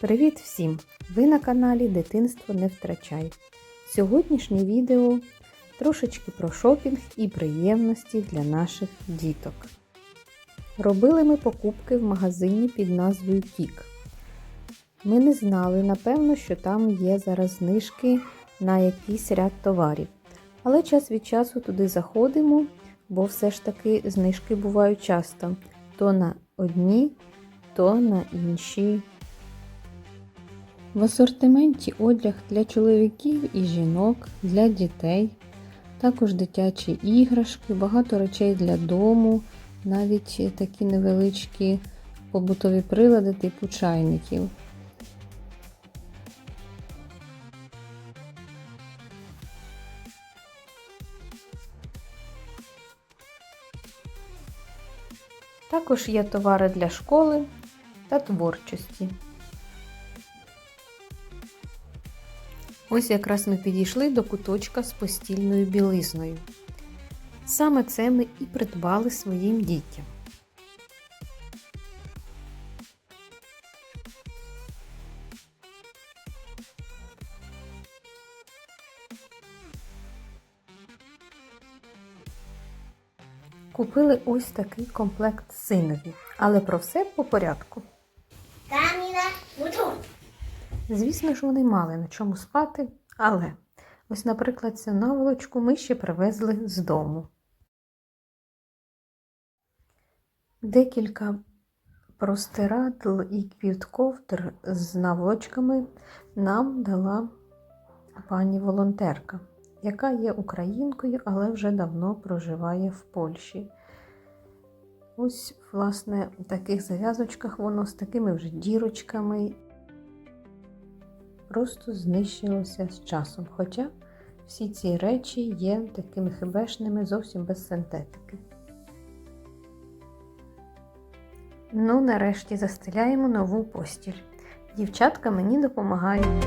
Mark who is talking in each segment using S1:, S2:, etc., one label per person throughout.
S1: Привіт всім! Ви на каналі Дитинство не втрачай. Сьогоднішнє відео трошечки про шопінг і приємності для наших діток. Робили ми покупки в магазині під назвою Кік. Ми не знали, напевно, що там є зараз знижки на якийсь ряд товарів. Але час від часу туди заходимо, бо все ж таки знижки бувають часто то на одні, то на інші в асортименті одяг для чоловіків і жінок, для дітей, також дитячі іграшки, багато речей для дому, навіть такі невеличкі побутові прилади типу чайників. Також є товари для школи та творчості. Ось якраз ми підійшли до куточка з постільною білизною. Саме це ми і придбали своїм дітям. Купили ось такий комплект синові, але про все по порядку. Звісно ж, вони мали на чому спати, але ось, наприклад, цю наволочку ми ще привезли з дому. Декілька простирадл і квітковдр з наволочками нам дала пані волонтерка, яка є українкою, але вже давно проживає в Польщі. Ось, власне, в таких зав'язочках воно з такими вже дірочками просто знищилося з часом. Хоча всі ці речі є такими хибешними, зовсім без синтетики. Ну, нарешті застеляємо нову постіль. Дівчатка мені допомагають.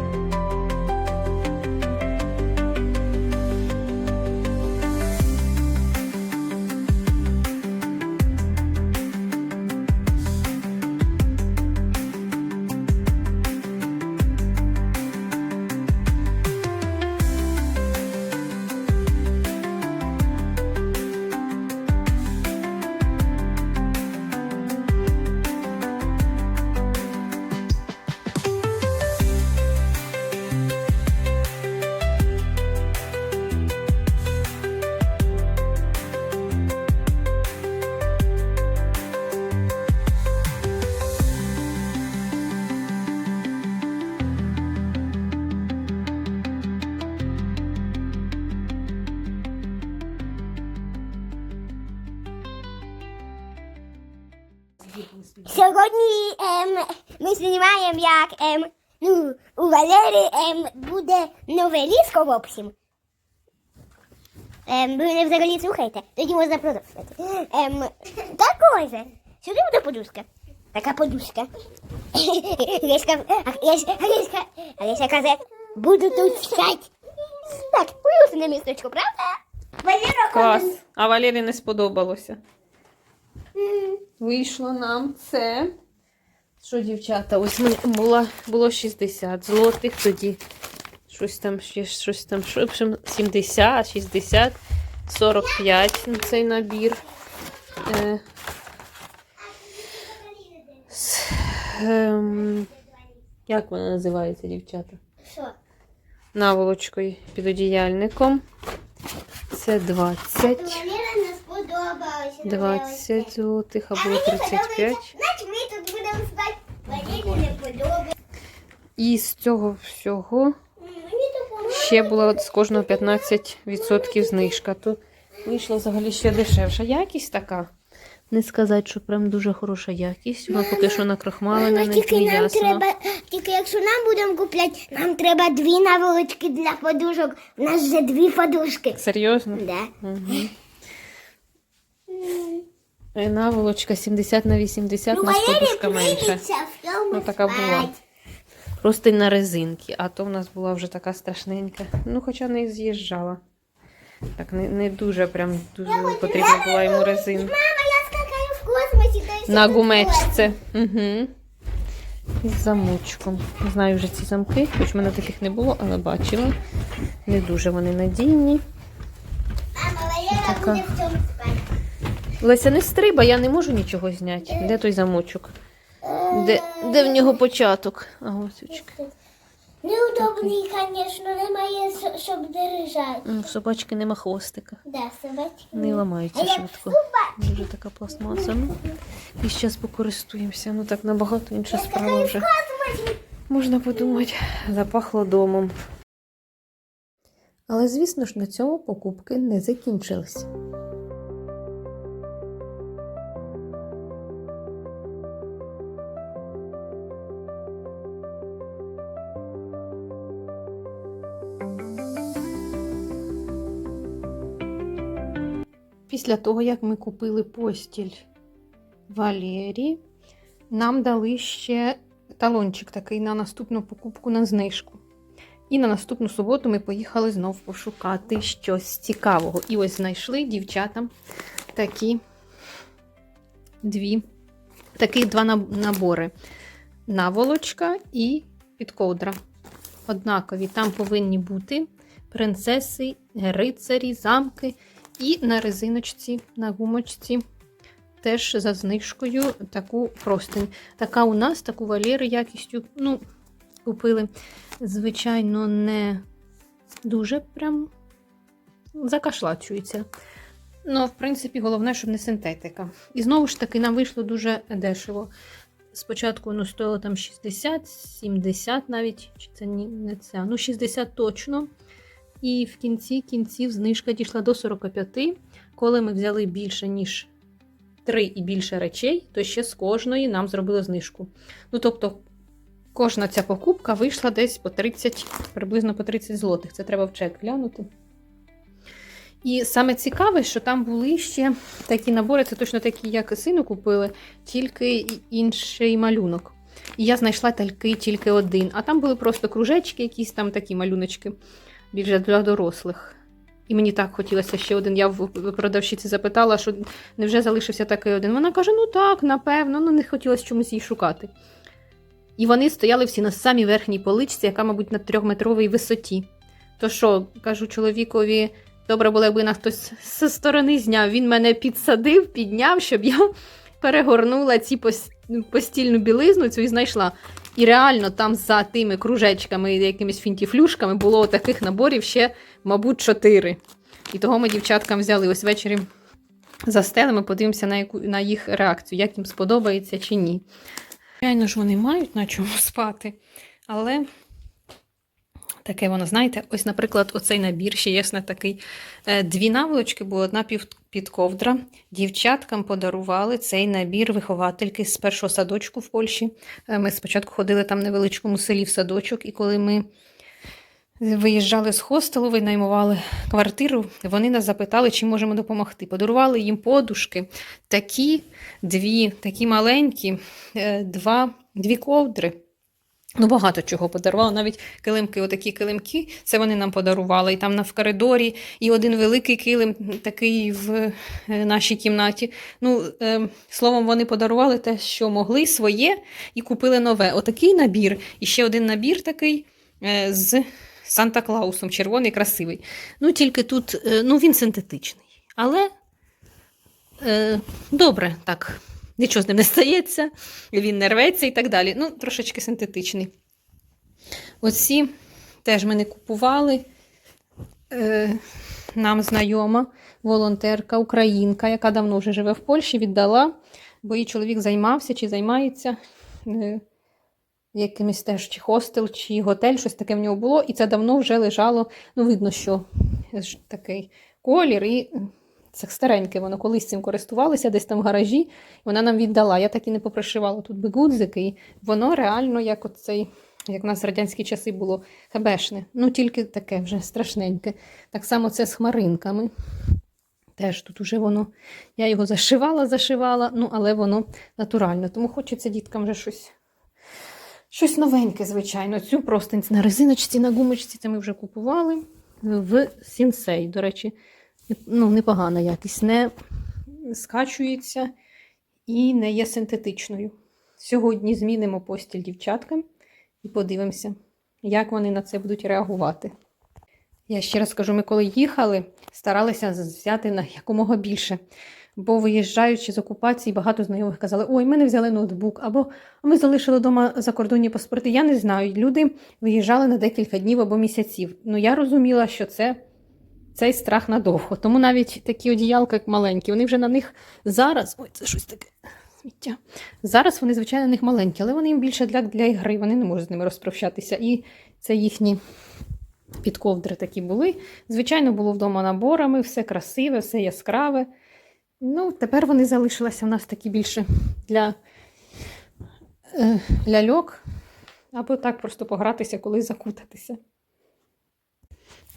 S2: Сьогодні ем, ми знімаємо, як ем, ну, у Валери ем, буде нове ліжко, в общем. Ем, ви не взагалі слухаєте, тоді можна продовжувати. Ем, такой же. Сюди буде подушка. Така подушка. Леська, Леська, Леська, Леська каже, буду тут спати. Так, уютне містечко, правда? Валера
S1: Клас! А Валері не сподобалося. Вийшло нам це. Що, дівчата, ось ми була, було 60 злотих, тоді щось там ще щось там, що, в 70, 60, 45 на цей набір. Е, ем, як вона називається, дівчата?
S2: Що?
S1: Наволочкою під одіяльником. Це 20.
S2: Валера не
S1: 20 злотих або 35.
S2: Значить, ми тут будемо спати. Валері не подобається.
S1: І з цього всього ще було з кожного 15% знижка. То вийшло взагалі ще дешевша. Якість така. Не сказати, що прям дуже хороша якість. Вона поки що накрахмалена, не,
S2: тільки нам
S1: ясно.
S2: треба, тільки якщо нам будемо купляти, нам треба дві наволочки для подушок. У нас вже дві подушки.
S1: Серйозно?
S2: Да.
S1: Угу. Наволочка 70 на 80,
S2: Ну, прийдеться в тому
S1: Ну, така була. Просто на резинки, а то в нас була вже така страшненька. Ну, хоча не з'їжджала. Так, не, не дуже прям дуже потрібна була йому резинка.
S2: Мама, я скакаю в космосі.
S1: На гумечці. Угу. із замочком. Знаю вже ці замки, хоч в мене таких не було, але бачила. Не дуже вони надійні.
S2: Мама, Валера
S1: Така.
S2: буде в цьому.
S1: Леся, не стриба, я не можу нічого зняти. Де той замочок? Де, де в нього початок? А ось.
S2: Неудобний, звісно, немає, щоб держати.
S1: В собачки нема хвостика.
S2: Да, собачки.
S1: Не ламаються швидко. Дуже така пластмаса. Ну, і зараз покористуємося. Ну так набагато інша справа вже. Можна подумати, запахло домом. Але, звісно ж, на цьому покупки не закінчились. Після того, як ми купили постіль Валері, нам дали ще талончик такий на наступну покупку на знижку. І на наступну суботу ми поїхали знов пошукати щось цікавого. І ось знайшли дівчатам такі дві, такі два набори: наволочка і підковдра. Однакові там повинні бути принцеси, рицарі, замки. І на резиночці, на гумочці теж за знижкою таку простинь. Така у нас, таку Валєри якістю, ну, купили. Звичайно, не дуже прям закашлачується. Ну, в принципі, головне, щоб не синтетика. І знову ж таки, нам вийшло дуже дешево. Спочатку воно стоїло там 60, 70 навіть, чи це не ця, ну 60 точно. І в кінці кінців знижка дійшла до 45. Коли ми взяли більше, ніж 3 і більше речей, то ще з кожної нам зробили знижку. Ну, тобто, кожна ця покупка вийшла десь по 30, приблизно по 30 злотих. Це треба в чек глянути. І саме цікаве, що там були ще такі набори, це точно такі, як і сину купили, тільки інший малюнок. І я знайшла тільки, тільки один. А там були просто кружечки, якісь там такі малюночки більше для дорослих. І мені так хотілося ще один. Я в продавщиці запитала, що невже залишився такий один. Вона каже: ну так, напевно, ну не хотілося чомусь її шукати. І вони стояли всі на самій верхній поличці, яка, мабуть, на трьохметровій висоті. То що, кажу чоловікові, добре було, якби нас хтось зі сторони зняв. Він мене підсадив, підняв, щоб я перегорнула ці постільну білизну цю і знайшла. І реально там за тими кружечками, і якимись фінтіфлюшками було таких наборів ще, мабуть, чотири. І того ми дівчаткам взяли ось ввечері застелимо, подивимося на, яку, на їх реакцію, як їм сподобається чи ні. Звичайно ж, вони мають на чому спати, але таке воно, знаєте, ось, наприклад, оцей набір ще є на такий. Е, Дві наволочки, бо одна пів- підковдра. Дівчаткам подарували цей набір виховательки з першого садочку в Польщі. Е, Ми спочатку ходили там в невеличкому селі в садочок, і коли ми виїжджали з хостелу, винаймували квартиру, вони нас запитали, чи можемо допомогти. Подарували їм подушки, такі дві, такі маленькі, е, два, дві ковдри. Ну, багато чого подарували. Навіть килимки, отакі килимки, це вони нам подарували. І там на в коридорі, і один великий килим такий в е, нашій кімнаті. Ну, е, словом, вони подарували те, що могли, своє, і купили нове. Отакий набір. І ще один набір такий е, з Санта-Клаусом, червоний, красивий. Ну, тільки тут, е, ну, він синтетичний. Але е, добре, так. Нічого з ним не стається, він не рветься і так далі. Ну, трошечки синтетичний. Оці теж ми не купували. Е, нам знайома волонтерка, українка, яка давно вже живе в Польщі, віддала, бо її чоловік займався чи займається е, якимось теж чи хостел, чи готель, щось таке в нього було, і це давно вже лежало. Ну, видно, що такий колір, і це стареньке, воно колись цим користувалося, десь там в гаражі, вона нам віддала. Я так і не попришивала тут би гудзики, і воно реально як оцей. Як в нас в радянські часи було хебешне, ну тільки таке вже страшненьке. Так само це з хмаринками. Теж тут уже воно, я його зашивала, зашивала, ну, але воно натурально. Тому хочеться діткам вже щось, щось новеньке, звичайно. Цю простинь на резиночці, на гумочці, це ми вже купували в Сінсей. До речі, ну, непогана якість, не скачується і не є синтетичною. Сьогодні змінимо постіль дівчаткам і подивимося, як вони на це будуть реагувати. Я ще раз скажу, ми коли їхали, старалися взяти на якомога більше. Бо виїжджаючи з окупації, багато знайомих казали: ой, ми не взяли ноутбук, або ми залишили вдома закордонні паспорти. Я не знаю. Люди виїжджали на декілька днів або місяців. Ну я розуміла, що це цей страх надовго. Тому навіть такі одіялка, як маленькі, вони вже на них зараз. Ой, це щось таке сміття. Зараз вони, звичайно, на них маленькі, але вони їм більше для, для ігри, вони не можуть з ними розпрощатися. І це їхні підковдри такі були. Звичайно, було вдома наборами, все красиве, все яскраве. Ну, тепер вони залишилися у нас такі більше для е, ляльок, або так просто погратися, коли закутатися.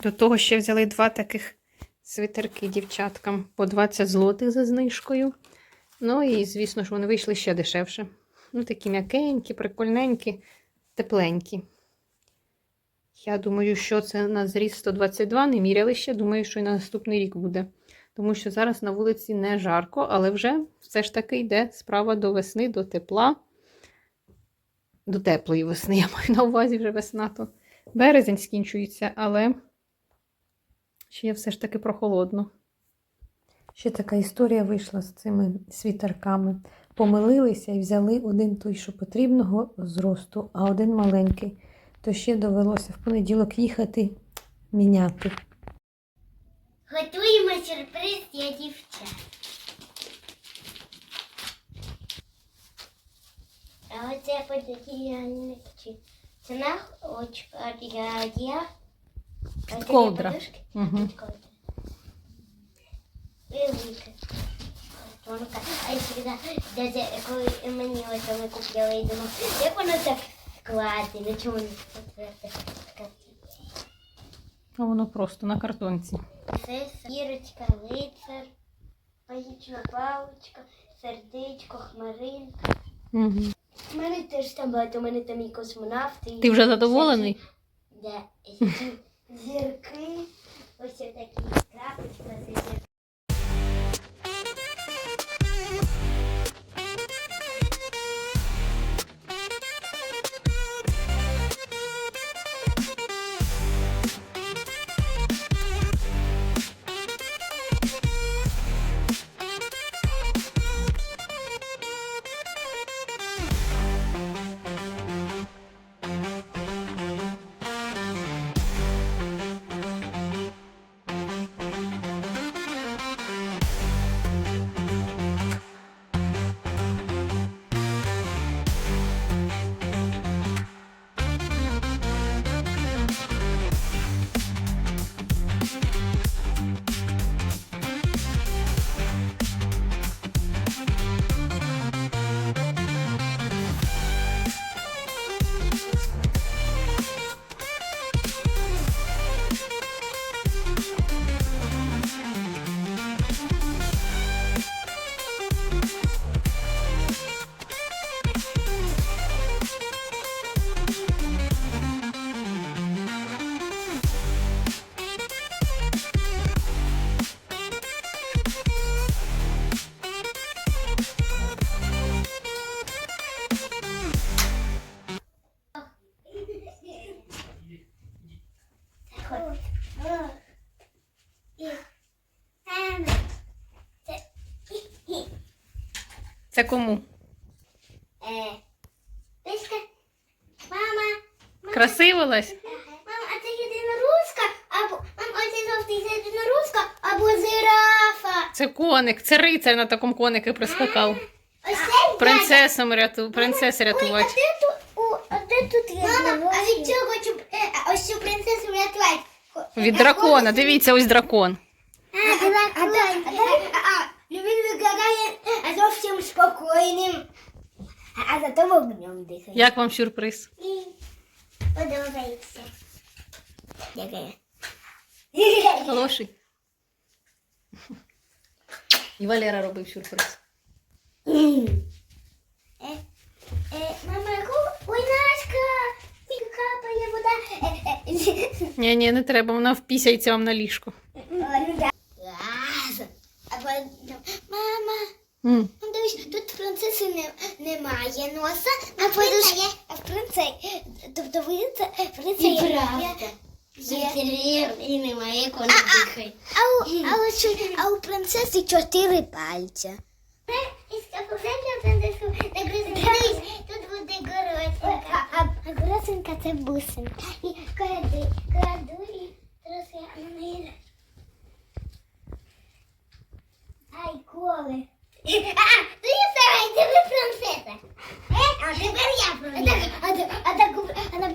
S1: До того ще взяли два таких свитерки дівчаткам по 20 злотих за знижкою. Ну і, звісно ж, вони вийшли ще дешевше. Ну, такі м'якенькі, прикольненькі, тепленькі. Я думаю, що це на зріст 122 не міряли ще. Думаю, що і на наступний рік буде. Тому що зараз на вулиці не жарко, але вже все ж таки йде справа до весни, до тепла. До теплої весни, я маю на увазі вже весна, то березень скінчується, але ще все ж таки прохолодно. Ще така історія вийшла з цими світерками. Помилилися і взяли один той, що потрібного зросту, а один маленький. То ще довелося в понеділок їхати міняти.
S2: Готуємо сюрприз для дівчат. А оце поділянник. Це на очка для дія.
S1: Підковдра. Угу.
S2: Підковдра. Велика. Тонка. А завжди, даже коли мені ось ми купляли, я думав, як воно так складено, на чому не?
S1: А воно просто на картонці.
S2: Це сірочка, лицар, магічна паличка, сердечко, хмаринка.
S1: Угу.
S2: У мене теж там багато, у мене там і космонавти.
S1: Ти вже задоволений?
S2: Да, зірки. Ось такі крапочка, це зірки.
S1: Це кому?
S2: Е, Писка, мама, мама,
S1: Красиво Лесь?
S2: мама, а це єдиноручка, або, мам, оце жовтий це єдиноручка, або зирафа.
S1: Це коник, це рицар на такому конику прискакав.
S2: Ось це
S1: Принцесам ряту... принцеси рятувати.
S2: Ой, а де тут, о, а де тут є Мама, а від чого цю, е, а ось цю принцесу рятувати?
S1: Від дракона. Дивіться, ось дракон.
S2: А, а, а, а, а, він виглядає а, зовсім спокійним. А, зато вогнем дихає.
S1: Як вам сюрприз?
S2: І подобається. Дякую.
S1: Хороший. І Валера робив сюрприз.
S2: Е, е, мама? Ой, Нашка! Капає вода. Е, е,
S1: Ні, ні, не треба, вона впісяється вам на ліжко.
S2: Ну. А Мама, ну дивись, тут принцеси не, немає носа, а подушка, а в принце, тобто принце, принце
S3: І правда.
S2: Є.
S3: І немає коли
S2: А,
S3: дихає.
S2: а, у, а, у, чо- а у принцеси чотири пальця. Тут буде горосинка. А, а горосинка це бусинка. І краду, краду і зараз я на неї. Ай, коли. А, ти ви принцеса. А тепер я принцеса. А так, а так, а на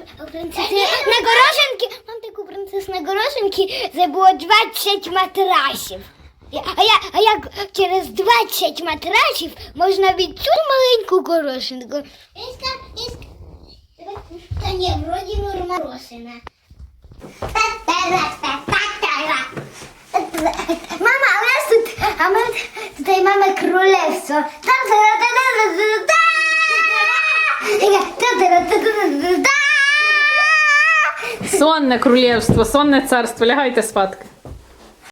S2: горошинки, мам, так у принцес на горошинки це було 20 матрасів. А, я, а як через 20 матрасів можна від цю маленьку горошинку? Іска, іска. Та ні, вроді норморосина. Мама, у нас тут, а ми тут мама королевство.
S1: Сонне королівство, сонне царство, лягайте спадки.